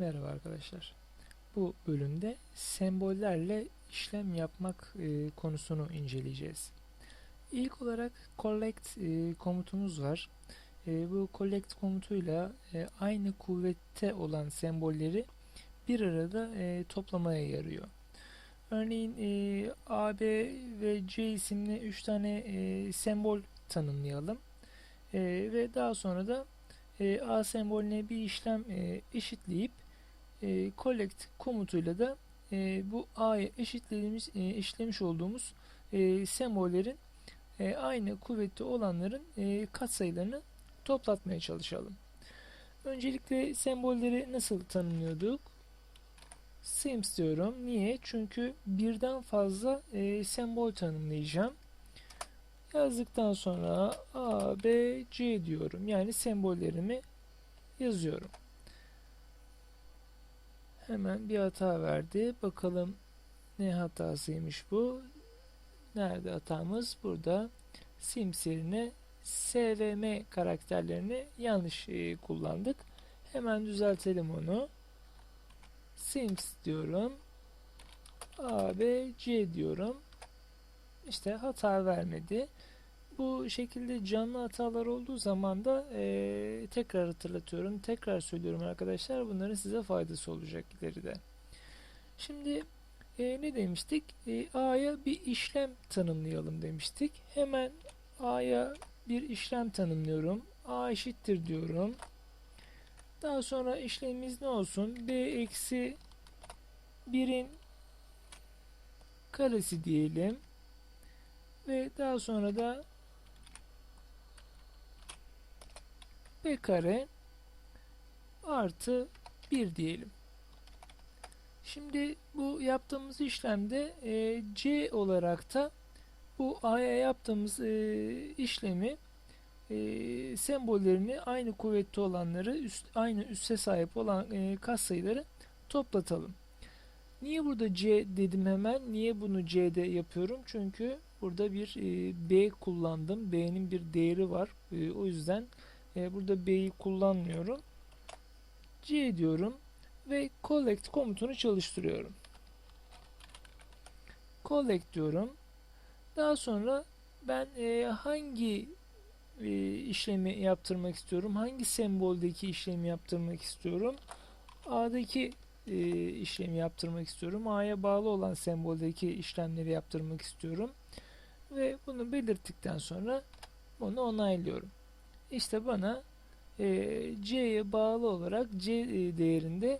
Merhaba arkadaşlar. Bu bölümde sembollerle işlem yapmak e, konusunu inceleyeceğiz. İlk olarak collect e, komutumuz var. E, bu collect komutuyla e, aynı kuvvette olan sembolleri bir arada e, toplamaya yarıyor. Örneğin e, A, B ve C isimli 3 tane e, sembol tanımlayalım. E, ve daha sonra da e, A sembolüne bir işlem e, eşitleyip e, collect komutuyla da e, bu A'ya eşitlediğimiz e, eşitlemiş olduğumuz e, sembollerin e, aynı kuvvette olanların e, katsayılarını toplatmaya çalışalım. Öncelikle sembolleri nasıl tanımlıyorduk? Sims diyorum. Niye? Çünkü birden fazla e, sembol tanımlayacağım. Yazdıktan sonra A, B, C diyorum. Yani sembollerimi yazıyorum. Hemen bir hata verdi. Bakalım ne hatasıymış bu. Nerede hatamız? Burada. Sims yerine S ve M karakterlerini yanlış e, kullandık. Hemen düzeltelim onu. Sims diyorum. A, B, C diyorum. İşte hata vermedi. Bu şekilde canlı hatalar olduğu zaman da e, tekrar hatırlatıyorum. Tekrar söylüyorum arkadaşlar. Bunların size faydası olacak ileride. Şimdi e, ne demiştik? E, A'ya bir işlem tanımlayalım demiştik. Hemen A'ya bir işlem tanımlıyorum. A eşittir diyorum. Daha sonra işlemimiz ne olsun? B eksi 1'in karesi diyelim. Ve daha sonra da b kare artı 1 diyelim. Şimdi bu yaptığımız işlemde e, c olarak da bu a'ya yaptığımız e, işlemi e, sembollerini aynı kuvvette olanları üst, aynı üsse sahip olan e, katsayıları toplatalım. Niye burada C dedim hemen? Niye bunu C'de yapıyorum? Çünkü burada bir e, B kullandım. B'nin bir değeri var. E, o yüzden e, burada B'yi kullanmıyorum. C diyorum ve collect komutunu çalıştırıyorum. Collect diyorum. Daha sonra ben e, hangi e, işlemi yaptırmak istiyorum? Hangi semboldeki işlemi yaptırmak istiyorum? A'daki e, işlemi yaptırmak istiyorum. A'ya bağlı olan semboldeki işlemleri yaptırmak istiyorum. Ve bunu belirttikten sonra bunu onaylıyorum. İşte bana e, C'ye bağlı olarak C değerinde